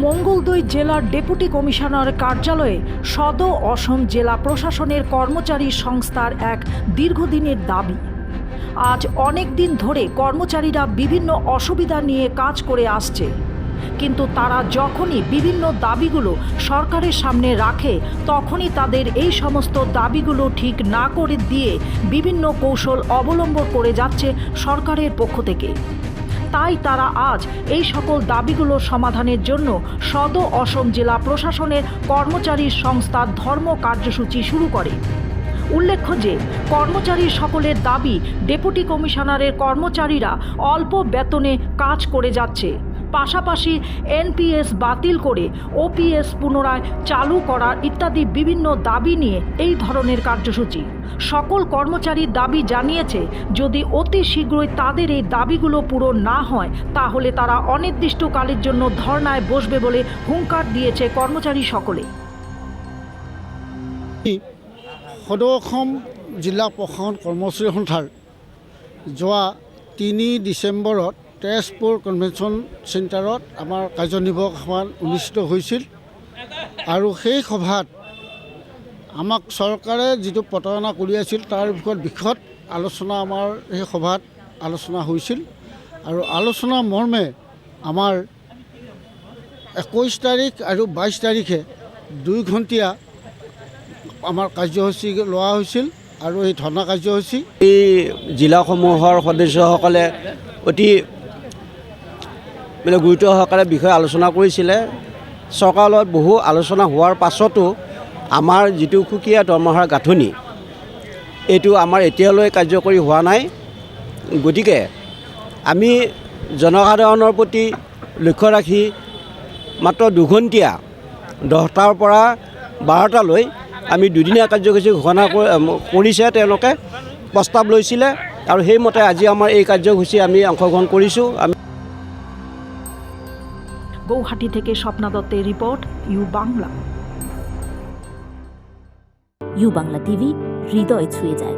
শিলিগুড়ি জেলার deputy commissioner কার্যালয়ে সদ অসম জেলা প্রশাসনের কর্মচারী সংস্থার এক দীর্ঘদিনের দাবি। আজ অনেক দিন ধরে কর্মচারীরা বিভিন্ন অসুবিধা নিয়ে কাজ করে আসছে। কিন্তু তারা যখনই বিভিন্ন দাবিগুলো সরকারের সামনে রাখে, তখনই তাদের এই সমস্ত দাবিগুলো ঠিক না করে দিয়ে বিভিন্ন কৌশল অবলম্বন করে যাচ্ছে সরকারের পক্ষ থেকে। তাই তারা আজ এই সকল দাবিগুলো সমাধানের জন্য সদ অসম জেলা প্রশাসনের কর্মচারী সংস্থার ধর্ম কার্যসূচি শুরু করে। উল্লেখ্য যে, কর্মচারী সকলের দাবি, ডেপুটি কমিশনারের কর্মচারীরা অল্প বেতনে কাজ করে যাচ্ছে। পাশাপাশি এনপিএস বাতিল করে ওপিএস পুনরায় চালু করার ইত্যাদি বিভিন্ন দাবি নিয়ে এই ধরনের কার্যসূচি। সকল কর্মচারীর দাবি জানিয়েছে, যদি অতি শীঘ্রই তাদের এই দাবিগুলো পূরণ না হয়, তাহলে তারা অনির্দিষ্টকালের জন্য ধর্নায় বসবে বলে হুঙ্কার দিয়েছে কর্মচারী সকলে। সদৌ অসম জিলা প্ৰশাসন কৰ্মচাৰী সন্থাৰ যোৱা তিনি ডিচেম্বৰত তেজপুৰ কনভেনশ্যন চেণ্টাৰত আমাৰ কাৰ্যনিৰ্বাহক সভা অনুষ্ঠিত হৈছিল। আৰু সেই সভাত আমাক চৰকাৰে যিটো প্ৰতাৰণা কৰি আছিল, তাৰ বিষয়ত বিশদ আলোচনা আমাৰ সেই সভাত আলোচনা হৈছিল। আৰু আলোচনা মৰ্মে আমাৰ একৈছ তাৰিখ আৰু বাইছ তাৰিখে দুই ঘণ্টীয়া আমাৰ কাৰ্যসূচী লোৱা হৈছিল আৰু এই ধৰ্ণা কাৰ্যসূচী। এই জিলাসমূহৰ সদস্যসকলে অতি মানে গুৰুত্ব সহকাৰে বিষয়ে আলোচনা কৰিছিলে। চৰকাৰৰ লগত বহু আলোচনা হোৱাৰ পাছতো আমাৰ যিটো সুকীয়া দৰমহাৰ গাঁথনি এইটো আমাৰ এতিয়ালৈ কাৰ্যকৰী হোৱা নাই। গতিকে আমি জনসাধাৰণৰ প্ৰতি লক্ষ্য ৰাখি মাত্ৰ দুঘণ্টীয়া দহটাৰ পৰা বাৰটালৈ আমি দুদিনীয়া কাৰ্যসূচী ঘোষণা কৰি কৰিছে তেওঁলোকে প্ৰস্তাৱ লৈছিলে। আৰু সেইমতে আজি আমাৰ এই কাৰ্যসূচী আমি অংশগ্ৰহণ কৰিছোঁ। আমি গৌহাটি থেকে স্বপ্না দত্তের report U Bangla. U Bangla TV হৃদয় ছুঁয়ে যায়।